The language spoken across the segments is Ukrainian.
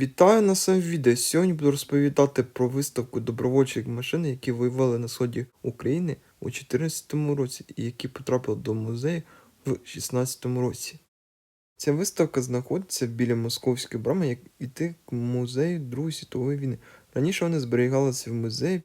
Вітаю на своєму відео. Сьогодні буду розповідати про виставку добровольчих машин, які воювали на сході України у 2014 році і які потрапили до музею в 2016 році. Ця виставка знаходиться біля Московської брами, як іти к музею Другої світової війни. Раніше вони зберігалися в музеї,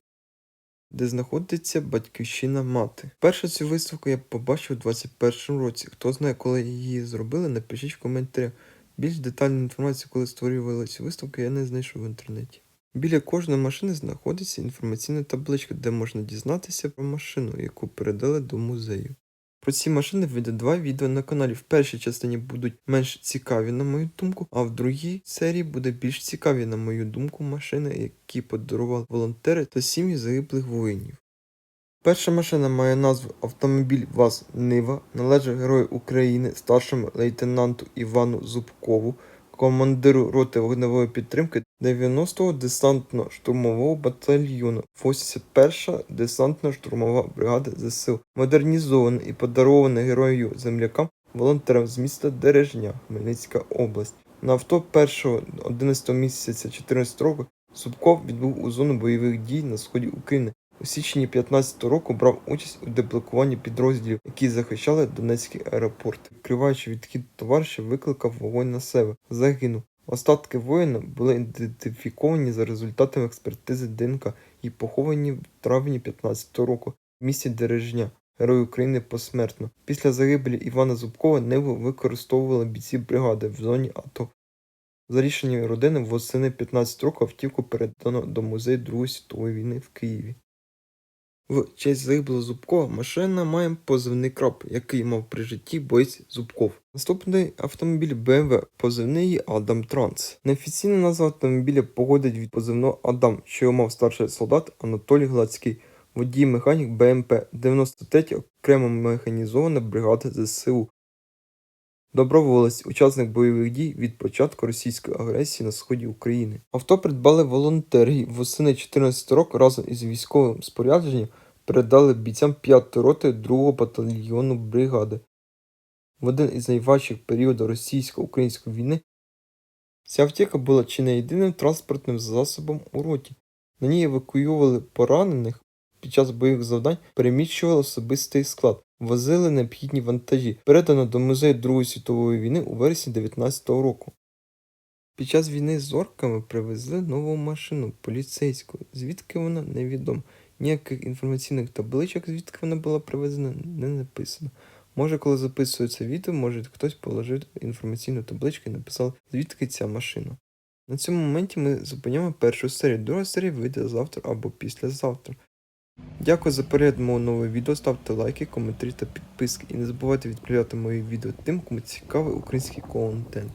де знаходиться батьківщина мати. Першу цю виставку я побачив у 2021 році. Хто знає, коли її зробили, напишіть в коментарях. Більш детальну інформацію, коли створювали цю виставку, я не знайшов в інтернеті. Біля кожної машини знаходиться інформаційна табличка, де можна дізнатися про машину, яку передали до музею. Про ці машини вийде два відео на каналі. В першій частині будуть менш цікаві, на мою думку, а в другій серії буде більш цікаві, на мою думку, машини, які подарували волонтери та сім'ї загиблих воїнів. Перша машина має назву Автомобіль ВАЗ Нива, належить Герою України старшому лейтенанту Івану Зубкову, командиру роти вогневої підтримки 90-го десантно-штурмового батальйону 81-ша десантно-штурмова бригада ЗСУ, модернізована і подарована герою землякам волонтерам з міста Дережня, Хмельницька область. На авто 1-11 місяця 14 року Зубков відбув у зону бойових дій на сході України. У січні 15 року брав участь у деблокуванні підрозділів, які захищали Донецький аеропорт. Відкриваючи відхід товариша, викликав вогонь на себе. Загинув. Остатки воїна були ідентифіковані за результатами експертизи ДНК і поховані в травні 15 року в місті Дережня. Герой України посмертно. Після загибелі Івана Зубкова Ниву використовували бійці бригади в зоні АТО. За рішенням родини восени 15 року автівку передано до музею Другої світової війни в Києві. В честь загиблого Зубкова машина має позивний крап, який мав при житті бойць Зубков. Наступний автомобіль BMW, позивний Адам Транс. Неофіційна назва автомобіля походить від позивного Адам, що його мав старший солдат Анатолій Гладський, водій механік БМП 93 окремо механізована бригада ЗСУ. Доброволець, учасник бойових дій від початку російської агресії на сході України. Авто придбали волонтери восени 2014 року разом із військовим спорядженням передали бійцям 5 роти 2 батальйону бригади. В один із найважчих періодів російсько-української війни ця автівка була чи не єдиним транспортним засобом у роті. На ній евакуювали поранених під час бойових завдань, переміщували особистий склад, возили необхідні вантажі, передано до музею Другої світової війни у вересні 19-го року. Під час війни з орками привезли нову машину поліцейську, звідки вона невідомо. Ніяких інформаційних табличок, звідки вона була привезена, не написано. Може, коли записується відео, може хтось положив інформаційну табличку і написав, звідки ця машина. На цьому моменті ми зупиняємо першу серію. Друга серія вийде завтра або післязавтра. Дякую за перегляд мого нового відео. Ставте лайки, коментарі та підписки. І не забувайте відправляти мої відео тим, кому цікавий український контент.